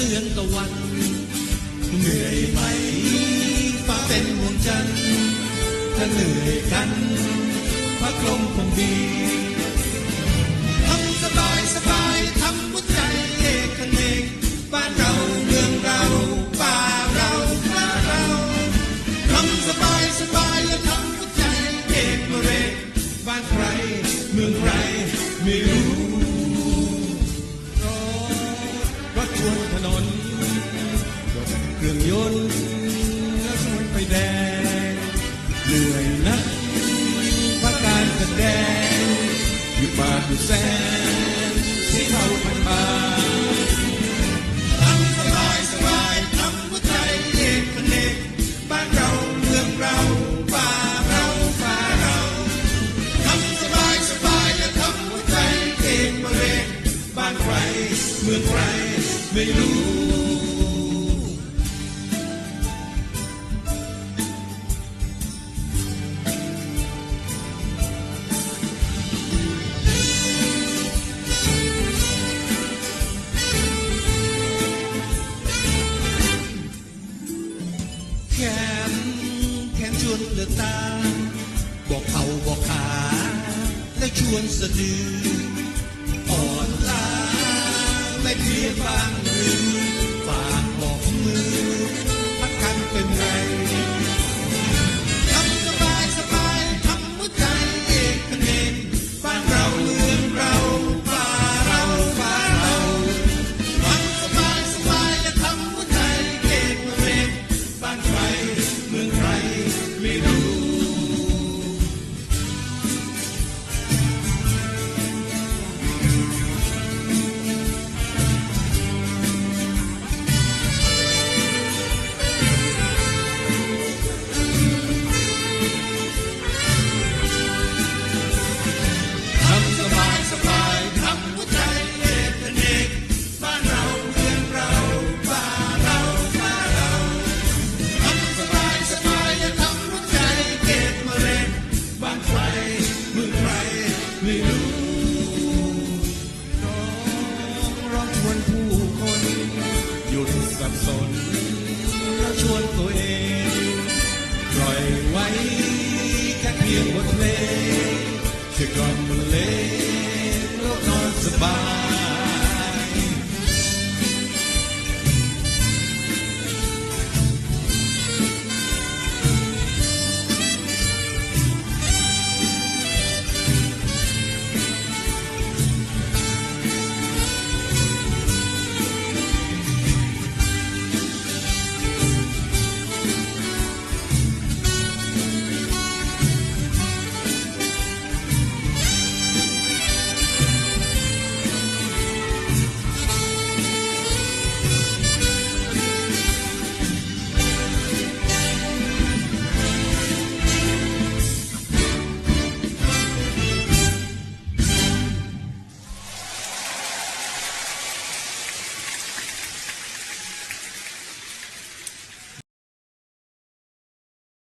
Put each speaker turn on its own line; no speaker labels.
ตือนตะวัน เหนื่อยไหมฟ้าเป็นห่วงจันทร์ถ้าเหนื่อยกันพระกลมคงดี แดงอยู่ปาอยู่แสนที่เขาพันมาทำสบายสบายทำหัวใจเอกพันเอกบ้านเราเมืองเราป่าเราฟ้าเราทำสบายสบายและทำหัวใจเอกมาเรกบ้านใครเมืองใครไม่รู้ ลือกตา บอกเขาบอกขา และชวนสะดืออ่อนล้าไม่เพียบาง ชวนตัวเองปล่อยไว้แค่เพียงบทเพลงช่วยกล่อมบรรเลงโลกนอนสบาย